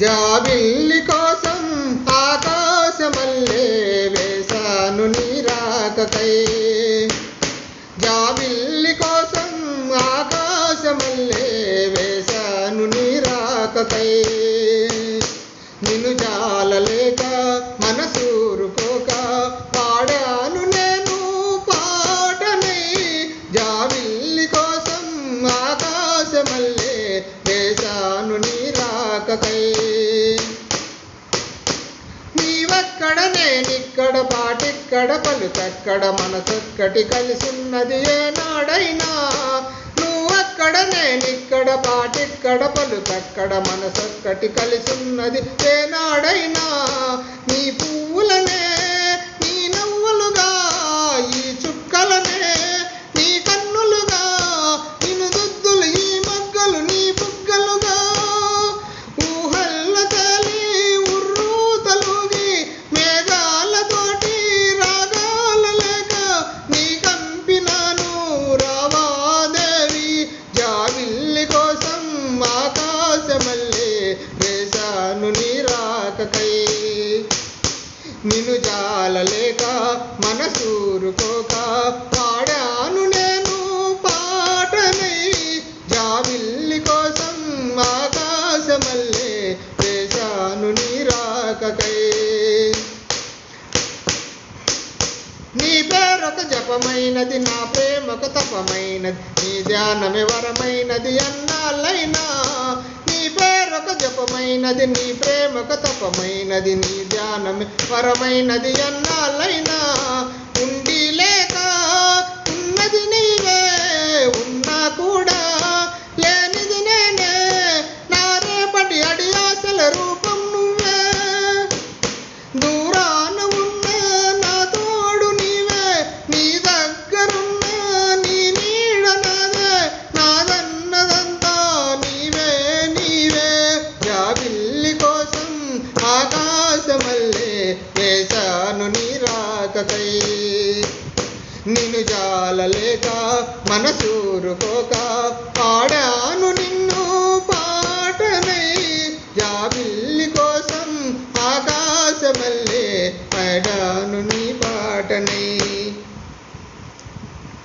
జాబిల్లి కోసం ఆకాశమల్లే వేశాను నీరాకకై జాబిల్లి కోసం ఆకాశమల్లే వేశాను నీరాకకై నిన్ను జా నీరాకకై నీవక్కడ నేనిక్కడ పాటిక్కడ పలుకక్కడ మనసొక్కటి కలిసున్నది ఏనాడైనా. నువ్వక్కడ నేనిక్కడ పాటిక్కడ పలుకక్కడ మనసొక్కటి కలిసున్నది ఏనాడైనా. నీ పువ్వులనే మల్లె వేశాను నీ రాకకై. నిన్ను జాలలేక మనసూరుకోక పాడాను నేను పాటనై. జాబిల్లి కోసం ఆకాశమల్లే వేశాను నీరాకకై నీ పేరొక జపమైనది నా ప్రేమొక తపమైనది నీ ధ్యానమే వరమైనది అన్నాలైనా జపమైనది నీ ప్రేమకు తపమైనది నీ ధ్యానమే పరమైనది అన్నాళ్ళైనా మనసూరుకోక పాడాను